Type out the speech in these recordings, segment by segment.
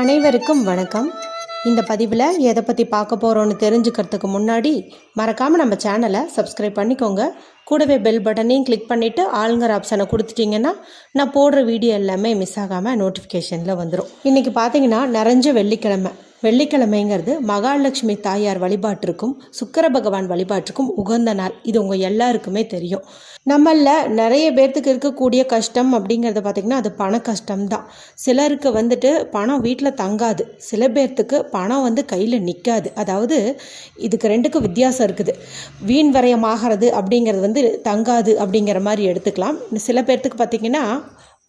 அனைவருக்கும் வணக்கம். இந்த பதிவில் எதை பற்றி பார்க்க போகிறோன்னு தெரிஞ்சுக்கிறதுக்கு முன்னாடி மறக்காமல் நம்ம சேனலை சப்ஸ்கிரைப் பண்ணிக்கோங்க. கூடவே பெல் பட்டனையும் கிளிக் பண்ணிவிட்டு ஆளுங்கிற ஆப்ஷனை கொடுத்துட்டிங்கன்னா நான் போடுற வீடியோ எல்லாமே மிஸ் ஆகாமல் நோட்டிஃபிகேஷனில் வந்துடும் இன்றைக்கி பார்த்தீங்கன்னா நிறைஞ்ச வெள்ளிக்கிழமை. வெள்ளிக்கிழமைங்கிறது மகாலட்சுமி தாயார் வழிபாட்டிற்கும் சுக்கர பகவான் வழிபாட்டிற்கும் உகந்த நாள். இது உங்கள் எல்லாருக்குமே தெரியும். நம்மளில் நிறைய பேர்த்துக்கு இருக்கக்கூடிய கஷ்டம் அப்படிங்கிறத பார்த்திங்கன்னா அது பண கஷ்டம்தான். சிலருக்கு வந்துட்டு பணம் வீட்டில் தங்காது. சில பேர்த்துக்கு பணம் வந்து கையில் நிற்காது அதாவது இதுக்கு ரெண்டுக்கும் வித்தியாசம் இருக்குது. வீண் வரையமாகிறது அப்படிங்கிறது வந்து தங்காது அப்படிங்கிற மாதிரி எடுத்துக்கலாம். சில பேர்த்துக்கு பார்த்திங்கன்னா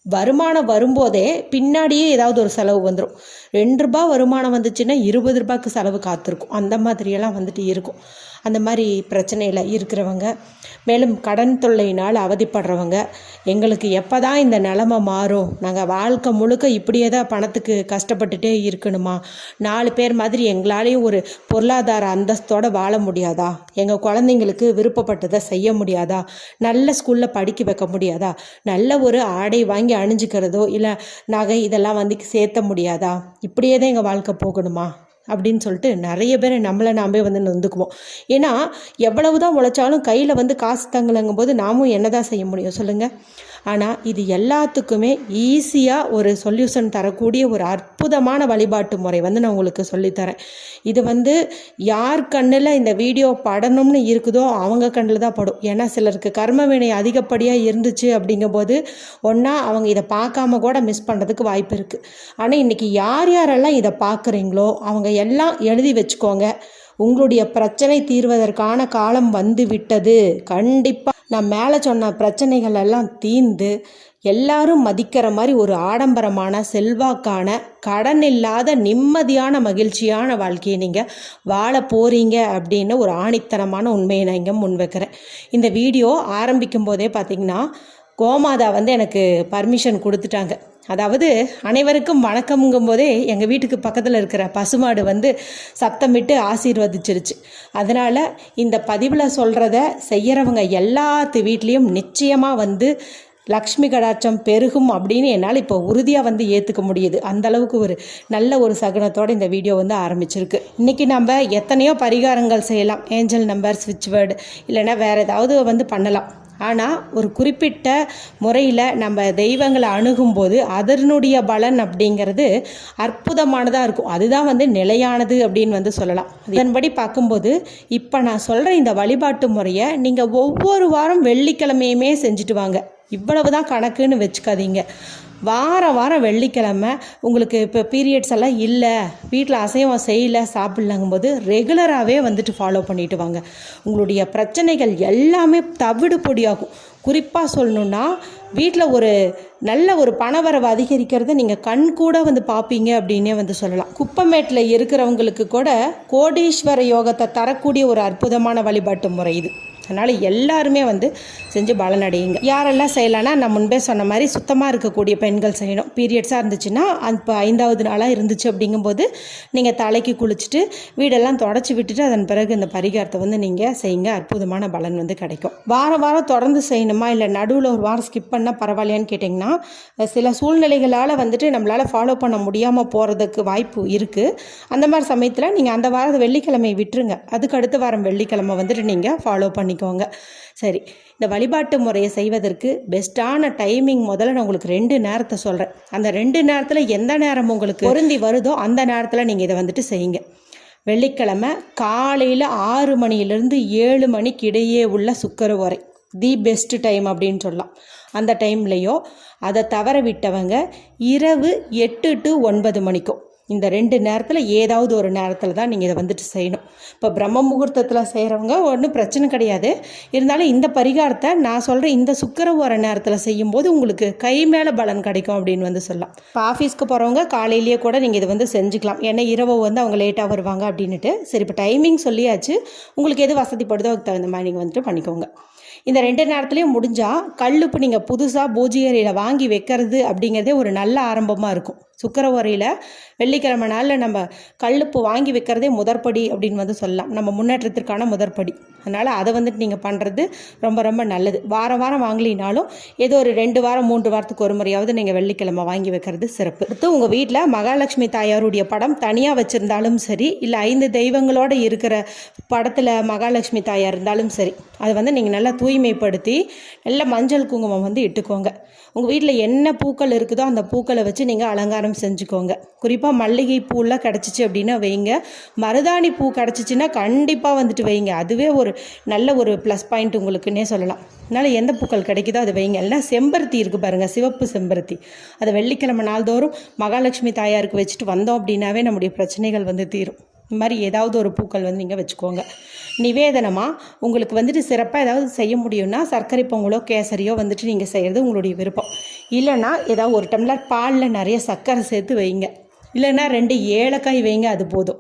வருமானம் வரும்போதே பின்னாடியே ஏதாவது ஒரு செலவு வந்துடும் ரெண்டு ரூபா வருமானம் வந்துச்சுன்னா இருபது ரூபாய்க்கு செலவு காத்திருக்கும். அந்த மாதிரியெல்லாம் வந்துட்டு இருக்கும். அந்த மாதிரி பிரச்சனையில் இருக்கிறவங்க. மேலும் கடன் தொல்லையினால் அவதிப்படுறவங்க. எங்களுக்கு எப்போ தான் இந்த நிலமை மாறும்? நாங்கள் வாழ்க்கை முழுக்க இப்படியே தான் பணத்துக்கு கஷ்டப்பட்டுட்டே இருக்கணுமா? நாலு பேர் மாதிரி எங்களாலேயும் ஒரு பொருளாதார அந்தஸ்தோடு வாழ முடியாதா? எங்கள் குழந்தைங்களுக்கு விருப்பப்பட்டதை செய்ய முடியாதா? நல்ல ஸ்கூலில் படிக்க வைக்க முடியாதா? நல்ல ஒரு ஆடை வாங்கி அணிஞ்சுக்கிறதோ இல்லை நகை இதெல்லாம் வந்து சேர்த்த முடியாதா? இப்படியே தான் எங்கள் வாழ்க்கை போகணுமா? அப்படின்னு சொல்லிட்டு நிறைய பேர் நம்மளை நாமே வந்து நொந்துக்குவோம். ஏன்னா எவ்வளவு தான் உழைச்சாலும் கையில் வந்து காசு தங்கலைங்கும் போது நாமும் என்ன தான் செய்ய முடியும்? சொல்லுங்கள் ஆனால் இது எல்லாத்துக்குமே ஈஸியாக ஒரு சொல்யூஷன் தரக்கூடிய ஒரு அற்புதமான வழிபாட்டு முறை வந்து நான் உங்களுக்கு சொல்லித்தரேன். இது வந்து யார் கண்ணில் இந்த வீடியோ படணும்னு இருக்குதோ அவங்க கண்ணில் தான் படும். ஏன்னா சிலருக்கு கர்ம வினை அதிகப்படியாக இருந்துச்சு அப்படிங்கும்போது ஒன்றா அவங்க இதை பார்க்காம கூட மிஸ் பண்ணுறதுக்கு வாய்ப்பு இருக்குது ஆனால் இன்றைக்கி யார் யாரெல்லாம் இதை பார்க்குறீங்களோ அவங்க எல்லாம் எழுதி வச்சுக்கோங்க. உங்களுடைய பிரச்சனை தீர்வதற்கான காலம் வந்து விட்டது கண்டிப்பாக நான் மேலே சொன்ன பிரச்சனைகள் எல்லாம் தீர்ந்து எல்லாரும் மதிக்கிற மாதிரி ஒரு ஆடம்பரமான செல்வாக்கான கடன் இல்லாத நிம்மதியான மகிழ்ச்சியான வாழ்க்கையை நீங்கள் வாழ போகிறீங்க அப்படின்னு ஒரு ஆணித்தனமான உண்மையை நான் இங்கே முன்வைக்கிறேன் இந்த வீடியோ ஆரம்பிக்கும் போதே பார்த்திங்கன்னா கோமாதா வந்து எனக்கு பர்மிஷன் கொடுத்துட்டாங்க. அதாவது அனைவருக்கும் வணக்கம்ங்கும் போதே எங்கள் வீட்டுக்கு பக்கத்தில் இருக்கிற பசுமாடு வந்து சத்தமிட்டு ஆசீர்வதிச்சிருச்சு. அதனால் இந்த பதிவில் சொல்கிறத செய்கிறவங்க எல்லாத்து வீட்லேயும் நிச்சயமாக வந்து லக்ஷ்மி கடாட்சம் பெருகும் அப்படின்னு என்னால் இப்போ உறுதியாக வந்து ஏற்றுக்க முடியுது. அந்தளவுக்கு ஒரு நல்ல ஒரு சகுனத்தோடு இந்த வீடியோ வந்து ஆரம்பிச்சிருக்கு. இன்றைக்கி நம்ம எத்தனையோ பரிகாரங்கள் செய்யலாம். ஏஞ்சல் நம்பர் ஸ்விட்ச் வேர்டு இல்லைன்னா வேறு ஏதாவது வந்து பண்ணலாம். ஆனால் ஒரு குறிப்பிட்ட முறையில் நம்ம தெய்வங்களை அணுகும்போது அதனுடைய பலன் அப்படிங்கிறது அற்புதமானதாக இருக்கும். அதுதான் வந்து நிலையானது அப்படின்னு வந்து சொல்லலாம். இதன்படி பார்க்கும்போது இப்போ நான் சொல்கிற இந்த வழிபாட்டு முறையை நீங்கள் ஒவ்வொரு வாரம் வெள்ளிக்கிழமையுமே செஞ்சுட்டு வாங்க. இவ்வளவு தான் கணக்குன்னு வச்சுக்காதீங்க. வாரம் வாரம் வெள்ளிக்கிழமை உங்களுக்கு இப்போ பீரியட்ஸ் எல்லாம் இல்லை வீட்டில் அசைவம் செய்யலை சாப்பிட்லங்கும்போது ரெகுலராகவே வந்துட்டு ஃபாலோ பண்ணிட்டு வாங்க. உங்களுடைய பிரச்சனைகள் எல்லாமே தவிடு பொடியாகும். குறிப்பாக சொல்லணுன்னா வீட்டில் ஒரு நல்ல ஒரு பணவரவு அதிகரிக்கிறத நீங்கள் கண் கூட வந்து பார்ப்பீங்க அப்படின்னே வந்து சொல்லலாம். குப்பமேட்டில் இருக்கிறவங்களுக்கு கூட கோடீஸ்வர யோகத்தை தரக்கூடிய ஒரு அற்புதமான வழிபாட்டு முறை இது. அதனால் எல்லாருமே வந்து செஞ்சு பலனடையுங்க. யாரெல்லாம் செய்யலான்னா நான் முன்பே சொன்ன மாதிரி சுத்தமாக இருக்கக்கூடிய பெண்கள் செய்யணும். பீரியட்ஸாக இருந்துச்சுன்னா இப்போ ஐந்தாவது நாளாக இருந்துச்சு அப்படிங்கும்போது நீங்கள் தலைக்கு குளிச்சுட்டு வீடெல்லாம் தொடச்சி விட்டுட்டு அதன் பிறகு இந்த பரிகாரத்தை வந்து நீங்கள் செய்யுங்க. அற்புதமான பலன் வந்து கிடைக்கும். வாரம் வாரம் தொடர்ந்து செய்யணுமா? இல்லை நடுவில் ஒரு வாரம் ஸ்கிப் பண்ணால் பரவாயில்லையான்னு கேட்டிங்கன்னா சில சூழ்நிலைகளால் வந்துட்டு நம்மளால் ஃபாலோ பண்ண முடியாமல் போகிறதுக்கு வாய்ப்பு இருக்குது அந்த மாதிரி சமயத்தில் நீங்கள் அந்த வாரம் வெள்ளிக்கிழமை விட்டுருங்க. அதுக்கு அடுத்த வாரம் வெள்ளிக்கிழமை வந்துட்டு நீங்கள் ஃபாலோ பண்ணி பண்ணிக்கோங்க. சரி இந்த வழிபாட்டு முறையை செய்வதற்கு பெஸ்ட்டான டைமிங் முதல்ல நான் உங்களுக்கு ரெண்டு நேரத்தை சொல்கிறேன் அந்த ரெண்டு நேரத்தில் எந்த நேரம் உங்களுக்கு பொருந்தி வருதோ அந்த நேரத்தில் நீங்கள் இதை வந்துட்டு செய்யுங்க. வெள்ளிக்கிழமை காலையில் ஆறு மணியிலேருந்து ஏழு மணிக்கு இடையே உள்ள சுக்கர உரை தி பெஸ்ட் டைம் அப்படின்னு சொல்லலாம். அந்த டைம்லேயோ அதை தவற விட்டவங்க இரவு எட்டு டு ஒன்பது மணிக்கும். இந்த ரெண்டு நேரத்தில் ஏதாவது ஒரு நேரத்தில் தான் நீங்கள் இதை வந்துட்டு செய்யணும். இப்போ பிரம்ம முகூர்த்தத்தில் செய்கிறவங்க ஒன்றும் பிரச்சனை கிடையாது. இருந்தாலும் இந்த பரிகாரத்தை நான் சொல்கிற இந்த சுக்கர வர நேரத்தில் செய்யும்போது உங்களுக்கு கை மேலே பலன் கிடைக்கும் அப்படின்னு வந்து சொல்லலாம். இப்போ ஆஃபீஸ்க்கு போகிறவங்க காலையிலேயே கூட நீங்கள் இதை வந்து செஞ்சுக்கலாம். ஏன்னா இரவு வந்து அவங்க லேட்டாக வருவாங்க அப்படின்ட்டு சரி இப்போ டைமிங் சொல்லியாச்சு. உங்களுக்கு எது வசதிப்படுதோ அதுக்கு தகுந்த மாதிரி நீங்கள் வந்துட்டு பண்ணிக்கோங்க. இந்த ரெண்டு நேரத்துலையும் முடிஞ்சால் கல்லுப்பு நீங்கள் புதுசாக பூஜை வாங்கி வைக்கிறது அப்படிங்கிறதே ஒரு நல்ல ஆரம்பமாக இருக்கும். சுக்கர உரையில் வெள்ளிக்கிழமை நாளில் நம்ம கல்லுப்பு வாங்கி வைக்கிறதே முதற்படி அப்படின்னு வந்து சொல்லலாம். நம்ம முன்னேற்றத்திற்கான முதற்படி. அதனால் அதை வந்துட்டு நீங்கள் பண்ணுறது ரொம்ப ரொம்ப நல்லது. வாரம் வாரம் வாங்கலினாலும் ஏதோ ஒரு ரெண்டு வாரம் மூன்று வாரத்துக்கு ஒரு முறையாவது நீங்கள் வெள்ளிக்கிழமை வாங்கி வைக்கிறது சிறப்பு. அடுத்து உங்கள் வீட்டில் மகாலட்சுமி தாயாருடைய படம் தனியாக வச்சுருந்தாலும் சரி இல்லை ஐந்து தெய்வங்களோடு இருக்கிற படத்தில் மகாலட்சுமி தாயார் இருந்தாலும் சரி அதை வந்து நீங்கள் நல்லா தூய் தூய்மைப்படுத்தி நல்ல மஞ்சள் குங்குமம் வந்து இட்டுக்கோங்க. உங்கள் வீட்டில் என்ன பூக்கள் இருக்குதோ அந்த பூக்களை வச்சு நீங்கள் அலங்காரம் செஞ்சுக்கோங்க. குறிப்பாக மல்லிகை பூலாம் கிடச்சிச்சு அப்படின்னா வைங்க. மருதாணி பூ கிடச்சிச்சின்னா கண்டிப்பாக வந்துட்டு வைங்க. அதுவே ஒரு நல்ல ஒரு ப்ளஸ் பாயிண்ட் உங்களுக்குன்னே சொல்லலாம். அதனால் எந்த பூக்கள் கிடைக்குதோ அது வைங்க. இல்லைனா செம்பருத்தி இருக்குது பாருங்கள் சிவப்பு செம்பருத்தி. அதை வெள்ளிக்கிழமை நாள்தோறும் மகாலட்சுமி தாயாருக்கு வச்சுட்டு வந்தோம் அப்படின்னாவே நம்முடைய பிரச்சனைகள் வந்து தீரும். இந்த மாதிரி ஏதாவது ஒரு பூக்கள் வந்து நீங்கள் வச்சுக்கோங்க. நிவேதனமாக உங்களுக்கு வந்துட்டு சிறப்பாக ஏதாவது செய்ய முடியும்னா சர்க்கரை பொங்கலோ கேசரியோ வந்துட்டு நீங்கள் செய்கிறது உங்களுடைய விருப்பம். இல்லைன்னா ஏதாவது ஒரு டம்ளர் பாலில் நிறைய சர்க்கரை சேர்த்து வைங்க. இல்லைன்னா ரெண்டு ஏலக்காய் வைங்க அது போதும்.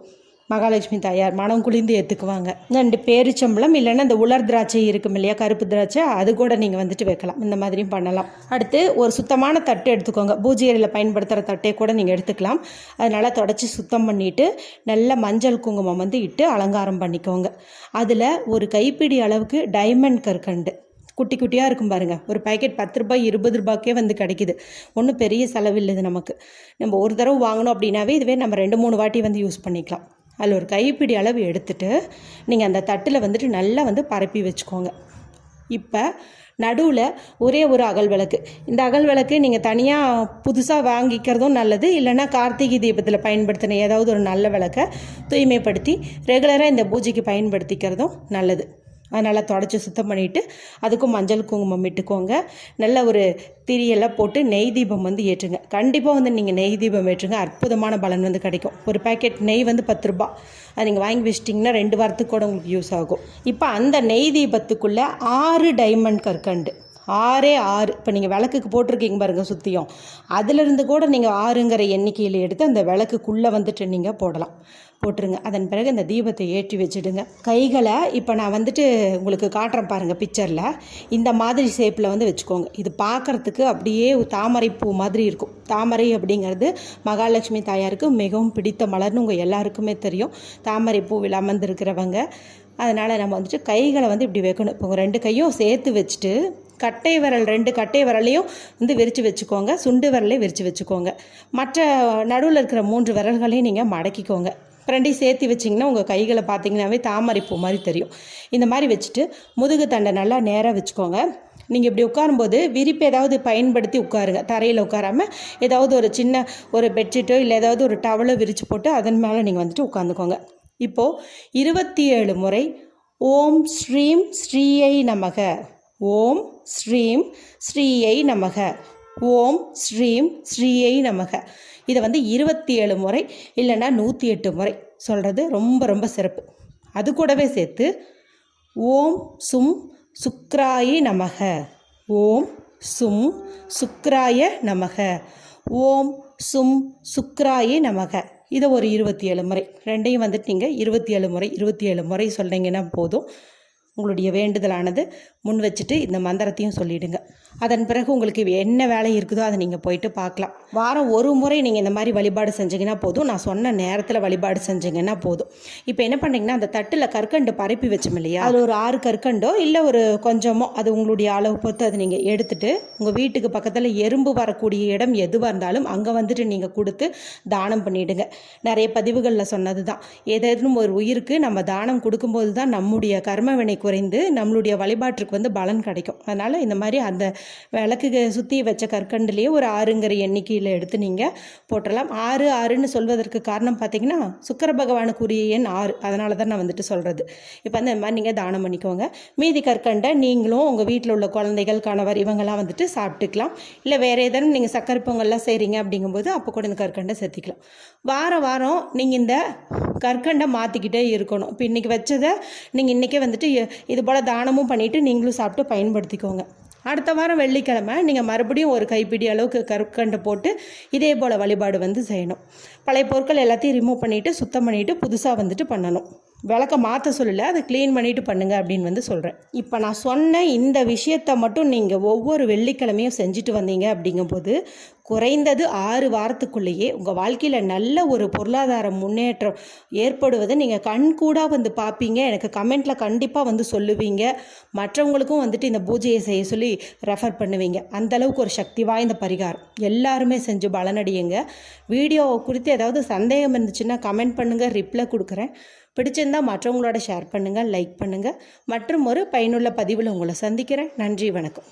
மகாலட்சுமி தாயார் மனம் குளிந்து ஏற்றுக்குவாங்க ரெண்டு பேரிச்சம்பளம் இல்லைன்னா இந்த உலர் திராட்சை இருக்கும் இல்லையா கருப்பு திராட்சை அது கூட நீங்கள் வந்துட்டு வைக்கலாம். இந்த மாதிரியும் பண்ணலாம். அடுத்து ஒரு சுத்தமான தட்டு எடுத்துக்கோங்க. பூஜை அறையில் பயன்படுத்துகிற தட்டை கூட நீங்கள் எடுத்துக்கலாம். அதனால் நல்லா தொடச்சி சுத்தம் பண்ணிவிட்டு நல்ல மஞ்சள் குங்குமம் வந்து இட்டு அலங்காரம் பண்ணிக்கோங்க. அதில் ஒரு கைப்பிடி அளவுக்கு டைமண்ட் கற்கண்டு. குட்டி குட்டியாக இருக்கும் பாருங்கள் ஒரு பாக்கெட் பத்து ரூபாய் இருபது ரூபாய்க்கே வந்து கிடைக்குது. ஒன்றும் பெரிய செலவில்லை இது நமக்கு. நம்ம ஒரு தடவை வாங்கினோம் அப்படின்னாவே இதுவே நம்ம ரெண்டு மூணு வாட்டி வந்து யூஸ் பண்ணிக்கலாம். அதில் ஒரு கைப்பிடி அளவு எடுத்துட்டு நீங்கள் அந்த தட்டில் வந்துட்டு நல்லா வந்து பரப்பி வச்சுக்கோங்க. இப்போ நடுவில் ஒரே ஒரு அகல் விளக்கு. இந்த அகல் விளக்கு நீங்கள் தனியாக புதுசாக வாங்கிக்கிறதும் நல்லது இல்லைன்னா கார்த்திகை தீபத்தில் பயன்படுத்தின ஏதாவது ஒரு நல்ல விளக்கை தூய்மைப்படுத்தி ரெகுலராக இந்த பூஜைக்கு பயன்படுத்திக்கிறதும் நல்லது. அதனால் தொடச்சி சுத்தம் பண்ணிவிட்டு அதுக்கும் மஞ்சள் குங்குமம் இட்டுக்கோங்க. நல்ல ஒரு திரியெல்லாம் போட்டு நெய் தீபம் வந்து ஏற்றுங்க. கண்டிப்பாக வந்து நீங்கள் நெய் தீபம் ஏற்றுங்க. அற்புதமான பலன் வந்து கிடைக்கும். ஒரு பேக்கெட் நெய் வந்து பத்து ரூபா அது நீங்கள் வாங்கி வச்சிட்டிங்கன்னா ரெண்டு வாரத்துக்கு கூட உங்களுக்கு யூஸ் ஆகும். இப்போ அந்த நெய் தீபத்துக்குள்ளே ஆறு டைமண்ட் கற்கண்டு. ஆறே ஆறு. இப்போ நீங்கள் விளக்குக்கு போட்டிருக்கீங்க பாருங்கள் சுற்றியும் அதிலிருந்து கூட நீங்கள் ஆறுங்கிற எண்ணிக்கையில் எடுத்து அந்த விளக்குக்குள்ளே வந்துட்டு நீங்கள் போடலாம். போட்டுருங்க. அதன் பிறகு இந்த தீபத்தை ஏற்றி வச்சுடுங்க. கைகளை இப்போ நான் வந்துட்டு உங்களுக்கு காட்டுறேன் பாருங்கள் பிக்சரில் இந்த மாதிரி ஷேப்பில் வந்து வச்சுக்கோங்க. இது பார்க்குறதுக்கு அப்படியே தாமரை பூ மாதிரி இருக்கும். தாமரை அப்படிங்கிறது மகாலட்சுமி தாயாருக்கு மிகவும் பிடித்த மலர்னு உங்கள் எல்லாருக்குமே தெரியும். தாமரை பூவில் அமர்ந்திருக்கிறவங்க. அதனால் நம்ம வந்துட்டு கைகளை வந்து இப்படி வைக்கணும். இப்போ ரெண்டு கையும் சேர்த்து வச்சுட்டு கட்டை விரல் ரெண்டு கட்டை விரலையும் வந்து விரித்து வச்சுக்கோங்க. சுண்டு விரலையும் விரித்து வச்சுக்கோங்க. மற்ற நடுவில் இருக்கிற மூன்று விரல்களையும் நீங்கள் மடக்கிக்கோங்க. ரெண்டையும் சேர்த்து வச்சிங்கன்னா உங்கள் கைகளை பார்த்தீங்கன்னாவே தாமரை பூ மாதிரி தெரியும். இந்த மாதிரி வச்சுட்டு முதுகு தண்டை நல்லா நேராக வச்சுக்கோங்க. நீங்கள் இப்படி உட்காரும்போது விரிப்பு ஏதாவது பயன்படுத்தி உட்காருங்க. தரையில் உட்காராமல் ஏதாவது ஒரு சின்ன ஒரு பெட்ஷீட்டோ இல்லை ஏதாவது ஒரு டவலோ விரித்து போட்டு அதன் மேலே நீங்கள் வந்துட்டு உட்காந்துக்கோங்க. இப்போது இருபத்தி ஏழு முறை ஓம் ஸ்ரீம் ஸ்ரீயை நமக. ஓம் ஸ்ரீம் ஸ்ரீயை நமக. ஓம் ஸ்ரீம் ஸ்ரீயை நமக. இதை வந்து இருபத்தி ஏழு முறை இல்லைன்னா நூற்றி எட்டு முறை சொல்கிறது ரொம்ப ரொம்ப சிறப்பு. அது கூடவே சேர்த்து ஓம் சும் சுக்ராயி நமக. ஓம் சும் சுக்ராய நமக. ஓம் சும் சுக்ராயி நமக. இதை ஒரு இருபத்தி ஏழு முறை. ரெண்டையும் வந்துட்டு நீங்கள் இருபத்தி ஏழு முறை இருபத்தி ஏழு முறை சொன்னீங்கன்னா போதும். உங்களுடைய வேண்டுதலானது முன் வச்சுட்டு இந்த மந்திரத்தையும் சொல்லிவிடுங்க அதன் பிறகு உங்களுக்கு என்ன வேலை இருக்குதோ அதை நீங்கள் போயிட்டு பார்க்கலாம். வாரம் ஒரு முறை நீங்கள் இந்த மாதிரி வழிபாடு செஞ்சீங்கன்னா போதும். நான் சொன்ன நேரத்தில் வழிபாடு செஞ்சீங்கன்னா போதும். இப்போ என்ன பண்ணுறீங்கன்னா அந்த தட்டில் கற்கண்டு பரப்பி வச்சோம் இல்லையா? அது ஒரு ஆறு கற்கண்டோ இல்லை ஒரு கொஞ்சமோ அது உங்களுடைய அளவு பொறுத்து அதை நீங்கள் எடுத்துட்டு உங்கள் வீட்டுக்கு பக்கத்தில் எறும்பு வரக்கூடிய இடம் எதுவாக இருந்தாலும் அங்கே வந்துட்டு நீங்கள் கொடுத்து தானம் பண்ணிவிடுங்க நிறைய பதிவுகளில் சொன்னது தான் ஏதேனும் ஒரு உயிருக்கு நம்ம தானம் கொடுக்கும்போது தான் நம்முடைய கர்மவினை குறைந்து நம்மளுடைய வழிபாட்டுக்கு வந்து பலன் கிடைக்கும். அதனால் இந்த மாதிரி அந்த விளக்கு சுற்றி வச்ச கற்கண்டுலேயே ஒரு ஆறுங்கிற எண்ணிக்கையில் எடுத்து நீங்கள் போட்டலாம் ஆறு ஆறுன்னு சொல்வதற்கு காரணம் பார்த்தீங்கன்னா சுக்கர பகவானுக்குரிய எண் ஆறு. அதனால தான் நான் வந்துட்டு சொல்கிறது இப்போ அந்த மாதிரி நீங்கள் தானம் பண்ணிக்கோங்க. மீதி கற்கண்டை நீங்களும் உங்கள் வீட்டில் உள்ள குழந்தைகள் கணவர் இவங்கெல்லாம் வந்துட்டு சாப்பிட்டுக்கலாம். இல்லை வேறு ஏதேனும் நீங்கள் சக்கரை பொங்கல்லாம் செய்கிறீங்க அப்படிங்கும்போது அப்போ கூட இந்த கற்கண்டை சேர்த்திக்கலாம். வாரம் வாரம் நீங்கள் இந்த கற்கண்டை மாற்றிக்கிட்டே இருக்கணும். இப்போ இன்றைக்கி வச்சதை நீங்கள் இன்றைக்கே வந்துட்டு இது போல் தானமும் பண்ணிவிட்டு நீங்களும் சாப்பிட்டு பயன்படுத்திக்கோங்க. அடுத்த வாரம் வெள்ளிக்கிழமை நீங்கள் மறுபடியும் ஒரு கைப்பிடி அளவுக்கு கற்கண்டு போட்டு இதே போல் வழிபாடு வந்து செய்யணும். பழைய பொருட்கள் எல்லாத்தையும் ரிமூவ் பண்ணிவிட்டு சுத்தம் பண்ணிவிட்டு புதுசாக வந்துட்டு பண்ணணும். விளக்க மாற்ற சொல்லல அதை க்ளீன் பண்ணிவிட்டு பண்ணுங்கள் அப்படின்னு வந்து சொல்கிறேன் இப்போ நான் சொன்ன இந்த விஷயத்தை மட்டும் நீங்கள் ஒவ்வொரு வெள்ளிக்கிழமையும் செஞ்சுட்டு வந்தீங்க அப்படிங்கும்போது குறைந்தது ஆறு வாரத்துக்குள்ளேயே உங்கள் வாழ்க்கையில் நல்ல ஒரு பொருளாதார முன்னேற்றம் ஏற்படுவதை நீங்கள் கண்கூடாக வந்து பார்ப்பீங்க எனக்கு கமெண்ட்டில் கண்டிப்பாக வந்து சொல்லுவீங்க. மற்றவங்களுக்கும் வந்துட்டு இந்த பூஜையை செய்ய சொல்லி ரெஃபர் பண்ணுவீங்க. அந்தளவுக்கு ஒரு சக்தி வாய்ந்த பரிகாரம். எல்லாருமே செஞ்சு பலனடையுங்க. வீடியோ குறித்து ஏதாவது சந்தேகம் இருந்துச்சுன்னா கமெண்ட் பண்ணுங்கள் ரிப்ளை கொடுக்குறேன். பிடிச்சிருந்தா மற்றவங்களோட ஷேர் பண்ணுங்கள் லைக் பண்ணுங்கள் மற்றும் ஒரு பயனுள்ள பதிவில் உங்களை சந்திக்கிறேன். நன்றி வணக்கம்.